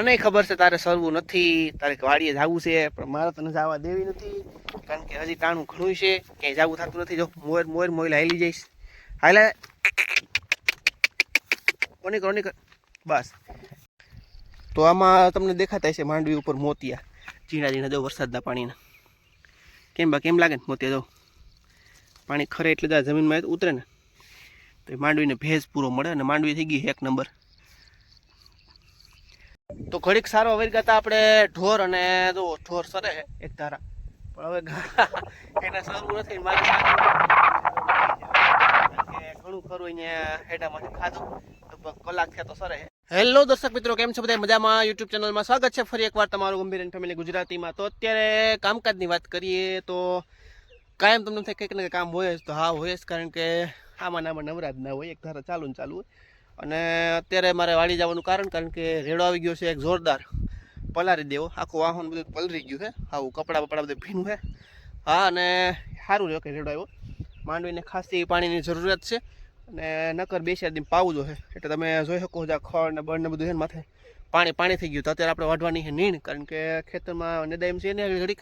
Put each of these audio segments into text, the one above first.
મને ખબર છે તારે સરવું નથી, તારે વાડીએ જવું છે, પણ મારે તને જવા દેવી નથી, કારણ કે હજી ટાણું ઘણું છે, ક્યાંય જવું થતું નથી. જો, મોર મોર મોઈલ હાલી જઈશ. હાલે. કોની કર બસ. તો આમાં તમને દેખાતા હશે માંડવી ઉપર મોતિયા. ઝીણા ઝીણા જો વરસાદના પાણીના. કેમ બા, કેમ લાગે ને મોતિયા જો? પાણી ખરે એટલે જમીનમાં ઉતરે ને. તો માંડવીને ભેજ પૂરો મળે અને માંડવી થઈ ગઈ એક નંબર. તો ઘડીક સારો વરગા હતા આપણે ઢોર અને જો ઢોર સરે એક ધારા. પણ હવે એને સરવું નથી, મારી ઘણું ખરું અહીંયા હેડામાંથી ખાધું. લગભગ કલાક થયા તો સરે હેલો દર્શક મિત્રો, કેમ છો બધા? મજામાં? યુટ્યુબ ચેનલમાં સ્વાગત છે. ફરી એકવાર તમારું ગંભીર એન્ડ ફેમિલી ગુજરાતીમાં. તો અત્યારે કામકાજની વાત કરીએ તો કાયમ તમને થાય કંઈક ને કામ હોય તો હા હોય કારણ કે આમાં નામાં નવરાજ ના હોય, એક ધારા ચાલુ ને ચાલુ હોય. અને અત્યારે મારે વાળી જવાનું કારણ કારણ કે રેડો આવી ગયો છે એક જોરદાર. પલારી દેવો. આખું વાહન બધું પલરી ગયું છે. આવું કપડાં બપડા બધું ભીનું છે. હા, અને સારું રહ્યો કે રેડો આવ્યો. માંડવીને ખાસી પાણીની જરૂરિયાત છે. અને નકર બેસ્યા દિન પાવું જોશે એટલે તમે જોઈ શકો છો ખડ ને બળ ને બધું છે ને માથે. પાણી પાણી થઈ ગયું. તો અત્યારે આપણે વાઢવાની છે નીણ, કારણ કે ખેતરમાં નિદાયમ છે ને ઘડીક.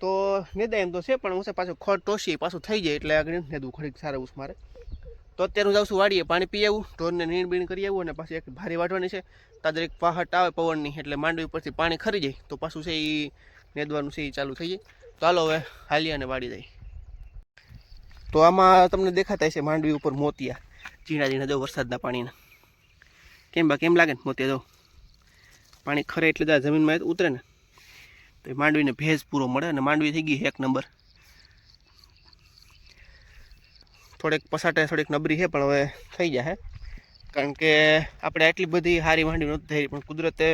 તો નિદાયમ તો છે, પણ હું છે પાછું ખડ ટોસી પાછું થઈ જાય એટલે આગળ નેદવું ઘડીક સારું ઉસ મારે. તો અત્યારે હું જાઉં છું વાડીએ પાણી પી આવું, ઢોરને નીણ બીણ કરી આવું અને પાછી એક ભારી વાટવાની છે. તાદર એક પહાટ આવે પવનની, એટલે માંડવી પરથી પાણી ખરી જાય. તો પાછું છે એ નેદવાનું છે એ ચાલુ થઈ જાય. હાલો હવે હાલી અને વાડી જાય તો આમાં તમને દેખાતા છે માંડવી ઉપર મોતિયા, ઝીણા ઝીણા જો વરસાદના પાણીના. કેમ બા, કેમ લાગે ને મોતિયા જો? પાણી ખરે એટલે જમીનમાં ઉતરે ને. તો એ માંડવીને ભેજ પૂરો મળે અને માંડવી થઈ ગઈ એક નંબર. થોડીક પસાટે, થોડીક નબરી છે, પણ હવે થઈ જશે કારણ કે આપણે આટલી બધી સારી માંડી નહોતી થઈ, પણ કુદરતે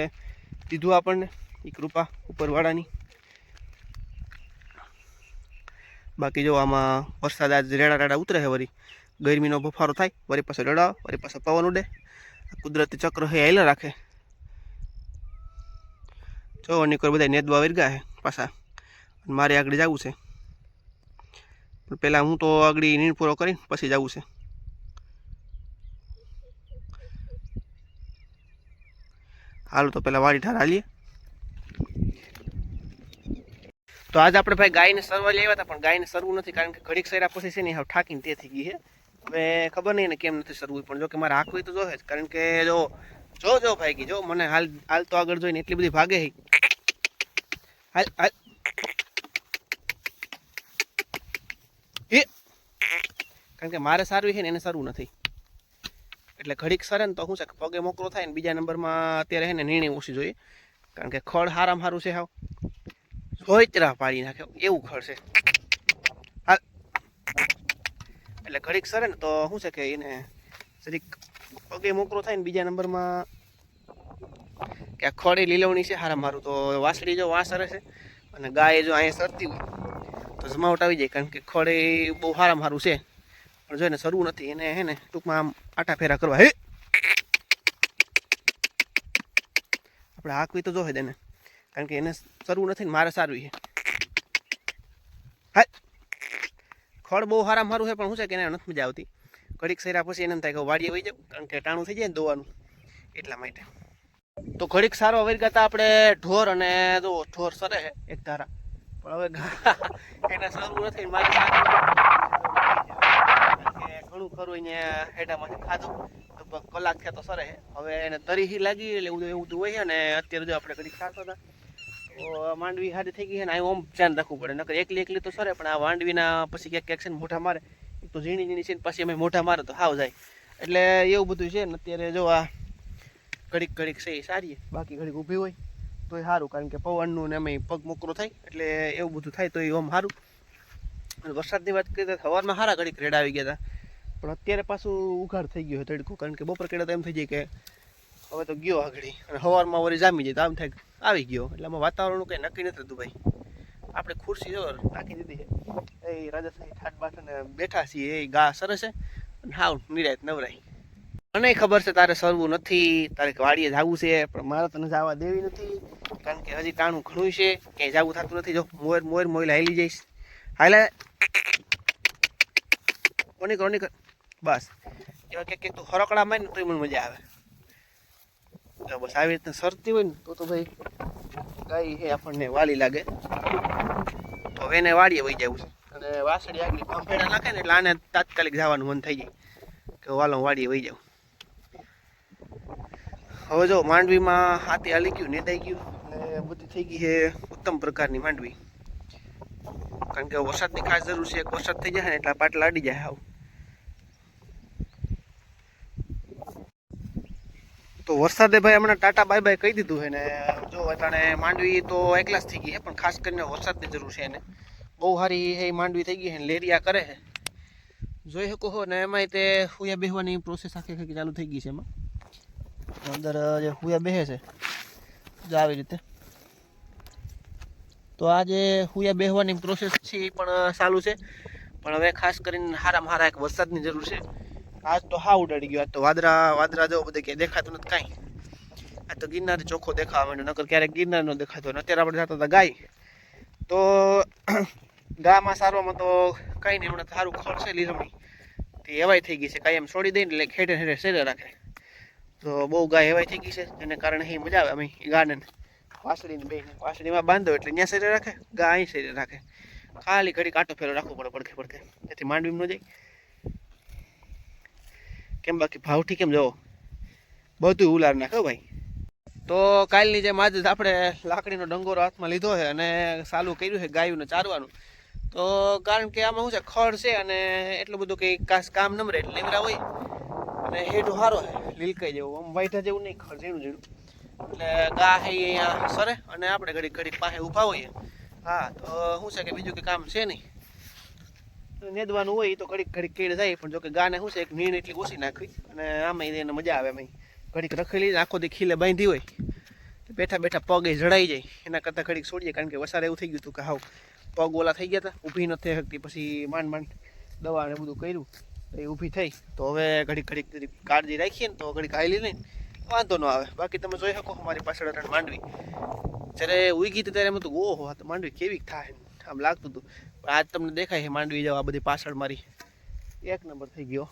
દીધું આપણને એ કૃપા ઉપરવાળાની. બાકી જો આમાં વરસાદ આજ રેડા રેડા ઉતરે છે વળી ગરમીનો બફારો થાય વળી પાછો રેડા વળી પાછો પવન ઉડે. કુદરતી ચક્ર છે હાલ્યા રાખે. જો નીકળ બધા નેદવા વર્ગા છે પાછા. મારે આગળ જવું છે. પણ પહેલાં હું તો આગળ નીણ પૂરો કરી પછી જવું છે. હાલો તો પહેલાં વાડી ઠાર હાલીએ. તો આજે આપણે ભાઈ ગાયને સરવા લેવા હતા, પણ ગાયને સરવું નથી કારણ કે ઘડીક સર્યા પછી છે ને હવે ઠાકીને તે થઈ ગઈ છે. હવે ખબર નહીં ને કેમ નથી સરવું પણ જો કે મારે હાંકવી તો જોશે જ. કારણ કે જો જો જો ભાઈ ગઈ જો, મને હાલ હાલ તો આગળ જોઈને એટલી બધી ભાગે હાલ હાલ કારણ કે મારે સારું છે ને એને સારું નથી. એટલે ઘડીક સરે ને તો શું છે કે પગે મોકરો થાય ને બીજા નંબરમાં અત્યારે છે ને નિર્ણય ઓછી જોઈએ. કારણ કે ખડ હારામ હારું છે હાવ. સોયતરા પાડી નાખે એવું ખડ છે. એટલે ઘડીક સરે ને તો શું છે કે એને જરીક પગે મોકરો થાય ને બીજા નંબરમાં કે આ ખડે લીલવણી છે હારા. મારું તો વાસળી જો વાસ સરે છે અને ગાય જો અહીંયા સરતી હોય તો જમાવટ આવી જાય. કારણ કે ખડે બહુ હારા મારું છે. પણ જો એને સરવું નથી, એને હે ને ટૂંકમાં આમ આટા ફેરા કરવા. હે! આપણે હાકવી તો જોહે તેને. કારણ કે એને સરવું નથી ને મારે સારું છે. ખડ બહુ હારામ મારું છે, પણ શું છે કે એને નથી મજા આવતી. ઘડીક સર્યા પછી એને થાય કે વાડીએ વહી જાઉં, કારણ કે ટાણું થઈ જાય ને દોવાનું. એટલા માટે. તો ઘડીક સારો વરી ગતા આપણે ઢોર અને જો ઢોર સરે એક ધારા. પણ હવે એને સરવું નથી મારે ઘણું ખરું અહીંયા હેઠામાંથી ખાધું. લગભગ કલાક થયા તો સરે. હવે એને તરીહી લાગી એટલે એવું એવું બધું હોય અને અત્યારે જો આપણે ઘડીક ખાતા હતા. તો માંડવી હારી થઈ ગઈ છે ને અહીં ધ્યાન રાખવું પડે. નકર એકલી એકલી તો સરે, પણ આ માંડવીના પછી ક્યાંક ક્યાંક છે ને મોઢા મારે. તો ઝીણી ઝીણી છે પછી અમે મોઢા મારે તો હાવ જાય. એટલે એવું બધું છે ને અત્યારે જો આ ઘડીક ઘડીક છે એ સારી બાકી ઘડીક ઊભી હોય તોય સારું કારણ કે પવનનું ને એમાં પગ મોકરો થાય. એટલે એવું બધું થાય તો એ આમ સારું વરસાદની વાત કરીએ તો સવારમાં સારા ઘડીક રેડા આવી ગયા હતા. પણ અત્યારે પાછું ઉઘાડ થઈ ગયો તડકો, કારણ કે બપોર કેડા તો એમ થઈ જાય કે હવે તો ગયો આગળ. અને સવારમાં વળી જામી જાય તો આમ થાય આવી ગયો. એટલે આમાં વાતાવરણનું કંઈ નક્કી નથી થતું ભાઈ. આપણે ખુરશી જો નાખી દીધી છે. એ રાજસ્થાની ઠાટ બાઠ બેઠા છીએ, એ ગા સરસ છે. અને હાવ નિરાયત નવરાય. મને ખબર છે તારે સરવું નથી, તારે વાડીએ જવું છે, પણ મારે તને જવા દેવી નથી, કારણ કે હજી ટાણું ઘણું છે, ક્યાંય જવું થતું નથી. જો મોર મોર મોઈલ હાલી જઈશ. હાલે. કોની કોની બસ. એવા ક્યાંક ક્યાંક તું હરકડા મારી ને તોય મને મજા આવે. તો બસ આવી રીતના સરતી હોય ને, તો તો ભાઈ ગાય એ આપણને વાલી લાગે. તો હવે એને વાળીએ વહી જવું છે. અને વાસળી આગળ કંફેડા નાખે ને એટલે આને તાત્કાલિક જવાનું મન થઈ જાય કે વાલો વાળીએ વહી જાઉં. હવે જો માંડવીમાં હાથે હાલી ગયું નેદાઈ ગયું અને બધી થઈ ગઈ છે ઉત્તમ પ્રકારની માંડવી. કારણ કે વરસાદની ખાસ જરૂર છે એક વરસાદ થઈ જાય ને એટલે પાટલા અડી જાય હાવ. તો વરસાદે ભાઈ હમણાં ટાટા બાય બાય કહી દીધું છે ને, જો અટાણે માંડવી તો એકલા જ થઈ ગઈ છે, પણ ખાસ કરીને વરસાદની જરૂર છે એને. બહુ સારી એ માંડવી થઈ ગઈ છે લેરિયા કરે છે. જોઈ શકો છો ને, એમાંય તે હુયા બેહવાની પ્રોસેસ આખી આખી ચાલુ થઈ ગઈ છે એમાં. અંદર જે હુયા બેહે છે, જો આવી રીતે. તો આ જે હુયા બેહવાની પ્રોસેસ છે એ પણ ચાલુ છે. પણ હવે ખાસ કરીને સારામાં સારા એક વરસાદની જરૂર છે. આજ તો હા ઉડાડી ગયો, આજ તો વાદળા વાદળા જેવો બધે ક્યાંય દેખાતું નથી કાંઈ. આ તો ગિરનાર ચોખ્ખો દેખાવા માંડ્યો, નકર ક્યારેક ગિરનાર નો દેખાતો અત્યારે આપણે જતા હતા ગાય. તો ગામાં સારવામાં તો કાંઈ નહીં, હમણાં સારું ખડ છે તે એવાય થઈ ગઈ છે, કાંઈ એમ છોડી દઈને એટલે ખેડે હેઠે શેરે રાખે. તો બહુ ગાય એવાય થઈ ગઈ છે એને કારણે અહીં મજા આવે, અમે ગાર્ડન. વાસળીને બેને વાસળીમાં બાંધો એટલે ત્યાં શરીર રાખે ગા અહીં શરીર રાખે. ખાલી ઘડી કાંટો ફેરો રાખવો પડે, પડખે પડખે. તેથી માંડવી ન જાય. કેમ બાકી ભાવથી કેમ જવો? બધું ઉલાર નાખો ભાઈ. તો કાલની જેમ આજે જ આપણે લાકડીનો ડંગોરો હાથમાં લીધો છે અને ચાલુ કર્યું છે ગાયુંને ચારવાનું. તો કારણ કે આમાં શું છે, ખડ છે અને એટલું બધું કંઈ કાશ કામ ન રહે એટલે લીમડા હોય. અને હેઠો સારો છે, લીલકાઈ જેવું. આમ વાઈટા જેવું નહીં, ખડ ઝીણું ઝીણું. એટલે ગા છે અહીંયા સરે અને આપણે ઘડીક ઘડીક પાસે ઊભા હોઈએ. હા, તો શું છે કે બીજું કંઈ કામ છે નહીં? નેદવાનું હોય તો ઘડીક ઘડીક કેળ જાય, પણ જો કે ગાને શું છે, એક નીણ એટલી ઓછી નાખવી અને આમાં એને મજા આવે એમાં ઘડીક રખેલી, આખો દી ખીલે બાંધી હોય બેઠા બેઠા પગ જડાઈ જાય. એના કરતાં ઘડીક છોડીએ કારણ કે વસારે એવું થઈ ગયું હતું કે હાવ પગ ઓલા થઈ ગયા હતા ઊભી નથી થઈ શકતી. પછી માંડ માંડ દવા ને બધું કર્યું એ ઊભી થઈ. તો હવે ઘડીક ઘડીક કાળજી રાખીએ ને તો ઘડીક હાલી નહીં વાંધો ન આવે. બાકી તમે જોઈ શકો મારી પાછળ માંડવી. જ્યારે ઉગી હતી ત્યારે એમ હતું ઓહો માંડવી કેવી થાય આમ લાગતું હતું. આજ તમને દેખાય છે માંડવી જાવ આ બધી પાછળ મારી. એક નંબર થઈ ગયો.